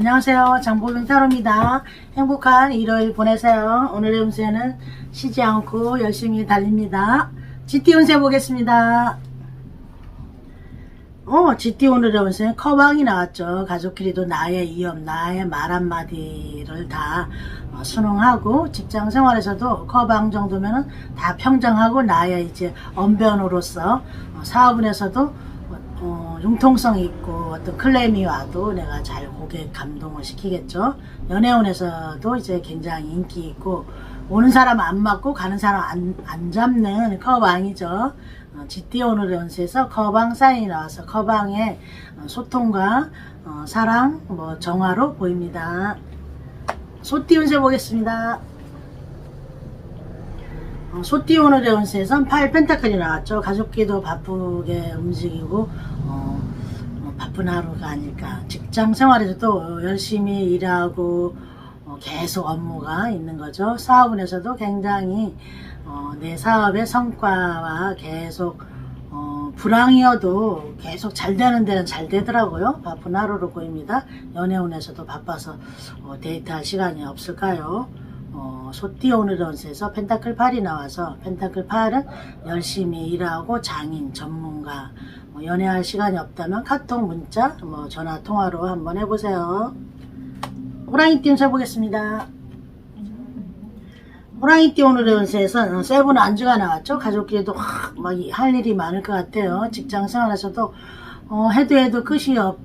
안녕하세요. 장보경 타로입니다. 행복한 일요일 보내세요. 오늘의 운세는 쉬지 않고 열심히 달립니다. GT 운세 보겠습니다. 어, GT 오늘의 운세는 커방이 나왔죠. 가족끼리도 나의 이업, 나의 말 한마디를 다 어, 순응하고 직장 생활에서도 커방 정도면은 다 평정하고 나의 이제 언변으로서 어, 사업운에서도 어, 융통성 있고 어떤 클레임이 와도 내가 잘 고객 감동을 시키겠죠. 연애운에서도 이제 굉장히 인기 있고 오는 사람 안 맞고 가는 사람 안, 안 잡는 커방이죠. 어, GT 오늘의 연세에서 커방 사인이 나와서 커방의 어, 소통과 어, 사랑, 뭐 정화로 보입니다. 소띠 운세 보겠습니다. 어, 소띠 오늘의 운세에선 8 펜타클이 나왔죠. 가족끼리도 바쁘게 움직이고 어, 어, 바쁜 하루가 아닐까. 직장 생활에서도 열심히 일하고 어, 계속 업무가 있는 거죠. 사업운에서도 굉장히 어, 내 사업의 성과와 계속 어, 불황이어도 계속 잘 되는 데는 잘 되더라고요. 바쁜 하루로 보입니다. 연애운에서도 바빠서 어, 데이트할 시간이 없을까요? 어, 소띠 오늘의 운세에서 펜타클 8이 나와서 펜타클 8은 열심히 일하고 장인, 전문가, 뭐 연애할 시간이 없다면 카톡, 문자, 뭐 전화, 통화로 한번 해보세요. 호랑이 띠 운세 보겠습니다. 호랑이띠 오늘의 운세에서 세븐 안주가 나왔죠. 가족끼리도 막 할 일이 많을 것 같아요. 직장 생활에서도 어, 해도 해도 끝이 없,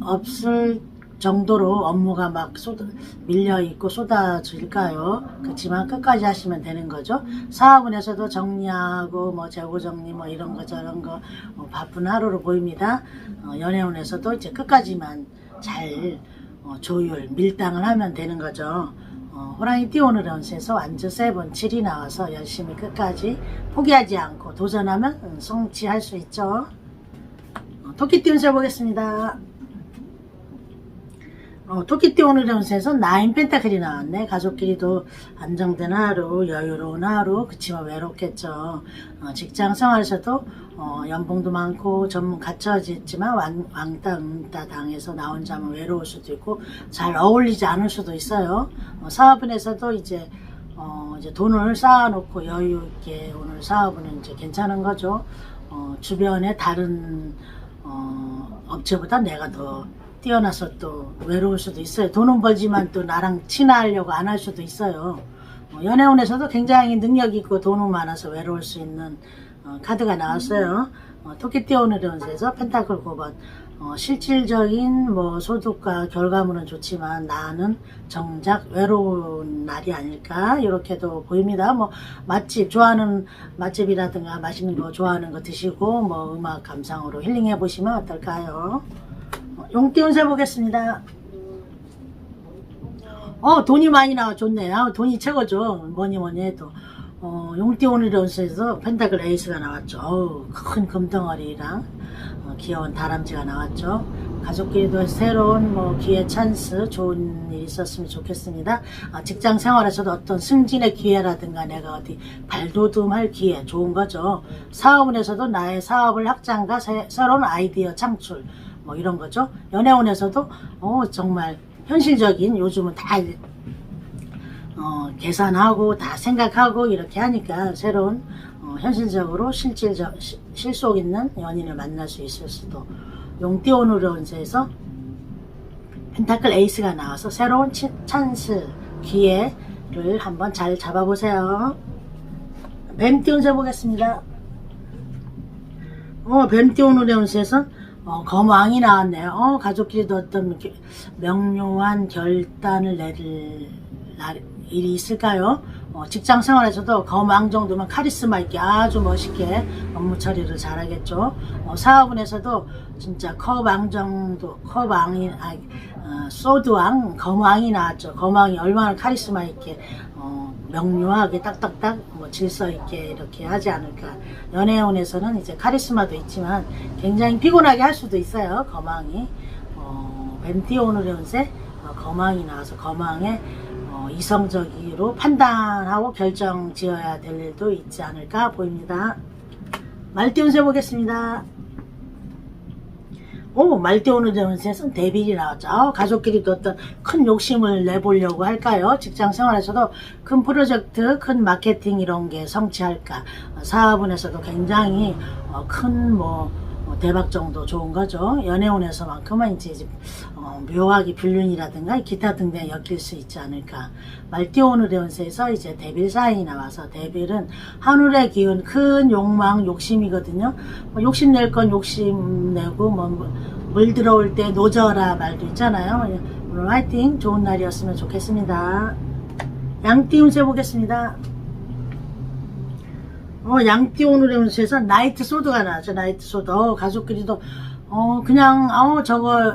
없을 정도로 업무가 막 쏟아, 밀려 있고 쏟아질까요? 그렇지만 끝까지 하시면 되는 거죠. 사업운에서도 정리하고 뭐 재고 정리 뭐 이런 거 저런 거 어, 바쁜 하루로 보입니다. 어, 연애운에서도 이제 끝까지만 잘 어, 조율 밀당을 하면 되는 거죠. 어, 호랑이 띠오는 연세에서 완전 세븐 7이 나와서 열심히 끝까지 포기하지 않고 도전하면 음, 성취할 수 있죠. 어, 토끼 띠 운세 보겠습니다. 어, 토끼띠 오늘 연세에서 나인 펜타클이 나왔네. 가족끼리도 안정된 하루, 여유로운 하루, 그치만 외롭겠죠. 어, 직장 생활에서도 어, 연봉도 많고 전문 갖춰지지만 왕, 왕따, 응따 당해서 나 혼자만 외로울 수도 있고 잘 어울리지 않을 수도 있어요. 어, 사업은에서도 이제 어, 이제 돈을 쌓아놓고 여유 있게 오늘 사업은 이제 괜찮은 거죠. 어, 주변에 다른 어, 업체보다 내가 더 뛰어나서 또 외로울 수도 있어요. 돈은 벌지만 또 나랑 친하려고 안 할 수도 있어요. 어, 연애운에서도 굉장히 능력 있고 돈은 많아서 외로울 수 있는 어, 카드가 나왔어요. 어, 토끼띠 오늘의 운세에서 펜타클 9번 어, 실질적인 뭐 소득과 결과물은 좋지만 나는 정작 외로운 날이 아닐까 이렇게도 보입니다. 뭐 맛집 좋아하는 맛집이라든가 맛있는 거 좋아하는 거 드시고 뭐 음악 감상으로 힐링해 보시면 어떨까요? 어, 용띠 운 세 보겠습니다. 어 돈이 많이 나와 좋네. 아 돈이 최고죠. 뭐니 뭐니 해도. 어, 용띠 오늘의 운세에서 펜타클 에이스가 나왔죠. 어우, 큰 금덩어리랑 어, 귀여운 다람쥐가 나왔죠. 가족끼리도 새로운 뭐 기회 찬스 좋은 일이 있었으면 좋겠습니다. 아, 직장 생활에서도 어떤 승진의 기회라든가 내가 어디 발돋움할 기회 좋은 거죠. 사업운에서도 나의 사업을 확장과 새, 새로운 아이디어 창출 뭐 이런 거죠. 연애운에서도 어, 정말 현실적인 요즘은 다 어, 계산하고 다 생각하고 이렇게 하니까 새로운 어, 현실적으로 실질적 시- 실속 있는 연인을 만날 수 있을 수도 용띠 오늘의 운세에서 펜타클 에이스가 나와서 새로운 치- 찬스 기회를 한번 잘 잡아보세요. 뱀띠 운세 보겠습니다. 어, 뱀띠 오늘의 운세에서 어, 검왕이 나왔네요. 어, 가족끼리도 어떤 기- 명료한 결단을 내릴 날, 일이 있을까요? 어, 직장 생활에서도 검왕 정도면 카리스마 있게 아주 멋있게 업무 처리를 잘하겠죠. 어, 사업운에서도 진짜 컵왕 정도, 컵왕이, 아, 어, 소드왕, 검왕이 나왔죠. 검왕이 얼마나 카리스마 있게, 어, 명료하게 딱딱딱 뭐 질서 있게 이렇게 하지 않을까. 연애운에서는 이제 카리스마도 있지만 굉장히 피곤하게 할 수도 있어요. 검왕이. 어, 뱀띠 오늘의 운세 어, 검왕이 나와서 검왕의 어, 이성적으로 판단하고 결정 지어야 될 일도 있지 않을까 보입니다. 말띠 운세 보겠습니다. 오, 말띠오는 대운세에서는 데빌이 나왔죠. 아, 가족끼리도 어떤 큰 욕심을 내보려고 할까요? 직장 생활에서도 큰 프로젝트, 큰 마케팅 이런 게 성취할까. 어, 사업운에서도 굉장히 어, 큰 뭐, 뭐 대박 정도 좋은 거죠. 연애운에서만큼은 이제 어, 묘하게 불륜이라든가 기타 등등에 엮일 수 있지 않을까. 말띠오는 대운세에서 이제 데빌 사인이 나와서 데빌은 하늘의 기운, 큰 욕망, 욕심이거든요. 뭐 욕심 낼 건 욕심 내고 뭐 물 들어올 때 노져라 말도 있잖아요. 오늘 화이팅 좋은 날이었으면 좋겠습니다. 양띠 운세 보겠습니다. 어, 양띠 오늘의 운세에서 나이트 소드가 나왔죠. 나이트 소드. 어, 가족끼리도 어, 그냥 어, 저거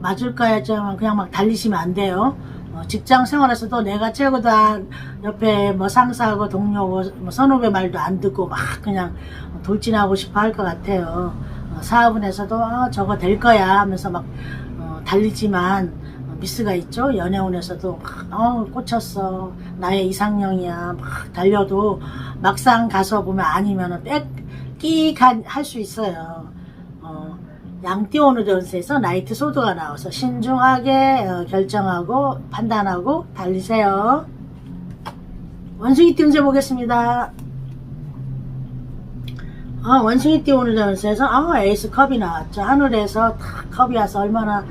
맞을까 했지만 그냥 막 달리시면 안 돼요. 어, 직장 생활에서도 내가 최고다 옆에 뭐 상사하고 동료 뭐 선후배 말도 안 듣고 막 그냥 돌진하고 싶어 할 것 같아요. 어, 사업은에서도 아, 저거 될 거야 하면서 막 어, 달리지만 어, 미스가 있죠. 연애운에서도 막 어, 꽂혔어. 나의 이상형이야. 막 달려도 막상 가서 보면 아니면은 빽끼할 수 있어요. 어, 양띠오는 연세에서 나이트 소드가 나와서 신중하게 어, 결정하고 판단하고 달리세요. 원숭이 띠운세 보겠습니다. 아, 원숭이 띠 오늘 연세에서 아, 에이스 컵이 나왔죠. 하늘에서 탁 컵이 와서 얼마나 어,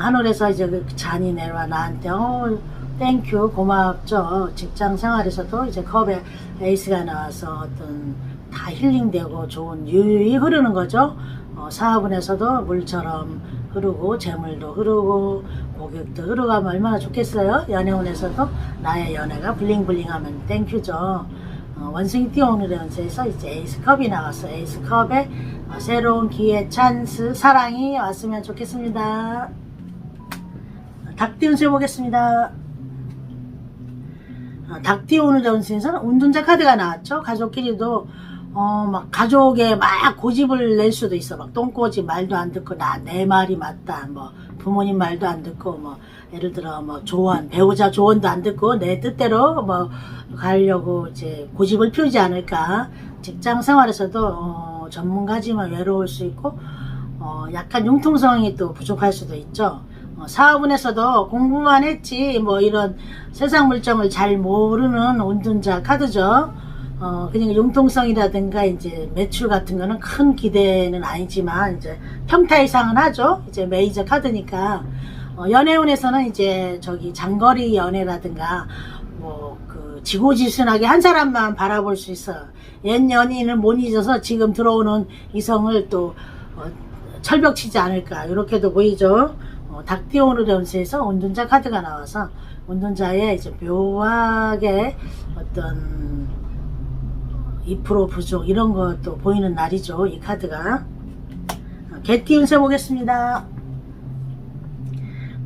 하늘에서 이제 그 잔이 내려와 나한테 어, 땡큐 고맙죠. 직장 생활에서도 이제 컵에 에이스가 나와서 어떤 다 힐링되고 좋은 유유히 흐르는 거죠. 어, 사업은에서도 물처럼 흐르고 재물도 흐르고 고객도 흐르가면 얼마나 좋겠어요. 연애운에서도 나의 연애가 블링블링하면 땡큐죠. 어, 원숭이 뛰어오는 연세에서 이제 에이스컵이 나왔어. 에이스컵에 어, 새로운 기회, 찬스, 사랑이 왔으면 좋겠습니다. 닭띠 운세 보겠습니다. 어, 닭띠 오늘 연세에서는 운전자 카드가 나왔죠. 가족끼리도 어, 막 가족에 막 고집을 낼 수도 있어. 막 똥꼬집 말도 안 듣고 나 내 말이 맞다. 뭐 부모님 말도 안 듣고 뭐 예를 들어 뭐 조언 배우자 조언도 안 듣고 내 뜻대로 뭐 가려고 이제 고집을 피우지 않을까. 직장 생활에서도 어, 전문가지만 외로울 수 있고 어, 약간 융통성이 또 부족할 수도 있죠. 어, 사업운에서도 공부만 했지 뭐 이런 세상 물정을 잘 모르는 운전자 카드죠. 어, 그냥 융통성이라든가 이제 매출 같은 거는 큰 기대는 아니지만 이제 평타 이상은 하죠. 이제 메이저 카드니까. 어, 연애운에서는 이제 저기 장거리 연애라든가 뭐 그 지고지순하게 한 사람만 바라볼 수 있어. 옛 연인을 못 잊어서 지금 들어오는 이성을 또 어, 철벽치지 않을까 이렇게도 보이죠. 어, 닭띠오르 연세에서 운전자 카드가 나와서 운전자의 이제 묘하게 어떤 2% 부족 이런 것도 보이는 날이죠. 이 카드가. 어, 개띠 운세 보겠습니다.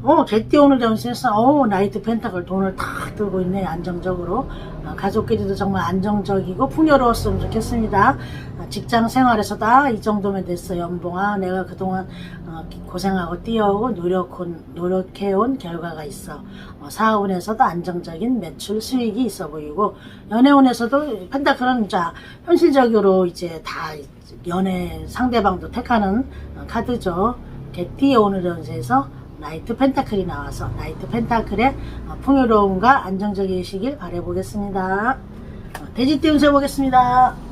어, 개띠 오늘 연세에서 어, 나이트 펜타클 돈을 탁 들고 있네 안정적으로 어, 가족끼리도 정말 안정적이고 풍요로웠으면 좋겠습니다. 어, 직장 생활에서도 아, 이 정도면 됐어 연봉아 내가 그동안 어, 고생하고 뛰어오고 노력한, 노력해온 결과가 있어 어, 사업운에서도 안정적인 매출 수익이 있어 보이고 연애운에서도 펜타클은 자 현실적으로 이제 다 연애 상대방도 택하는 어, 카드죠. 개띠 오늘 연세에서 나이트 펜타클이 나와서 나이트 펜타클의 어, 풍요로움과 안정적이시길 바라보겠습니다. 어, 돼지띠 운세 보겠습니다.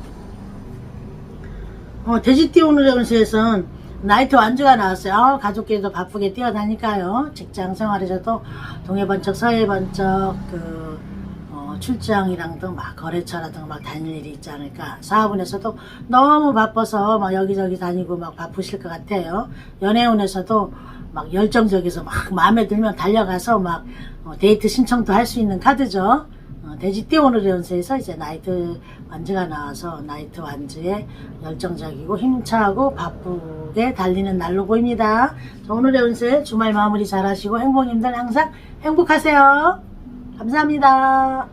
어, 돼지띠 오늘의 운세에서는 나이트 완주가 나왔어요. 어, 가족끼리도 바쁘게 뛰어다니까요. 직장 생활에서도 동해 번쩍 서해 번쩍 그 어, 출장이랑 등막 거래처라든가 막 다닐 일이 있지 않을까. 사업운에서도 너무 바빠서 막 여기저기 다니고 막 바쁘실 것 같아요. 연애운에서도 막 열정적이서 막 마음에 들면 달려가서 막 어, 데이트 신청도 할 수 있는 카드죠. 어, 돼지띠 오늘의 연세에서 이제 나이트 완주가 나와서 나이트 완주에 열정적이고 힘차고 바쁘게 달리는 날로 보입니다. 자, 오늘의 운세 주말 마무리 잘 하시고 행복님들 항상 행복하세요. 감사합니다.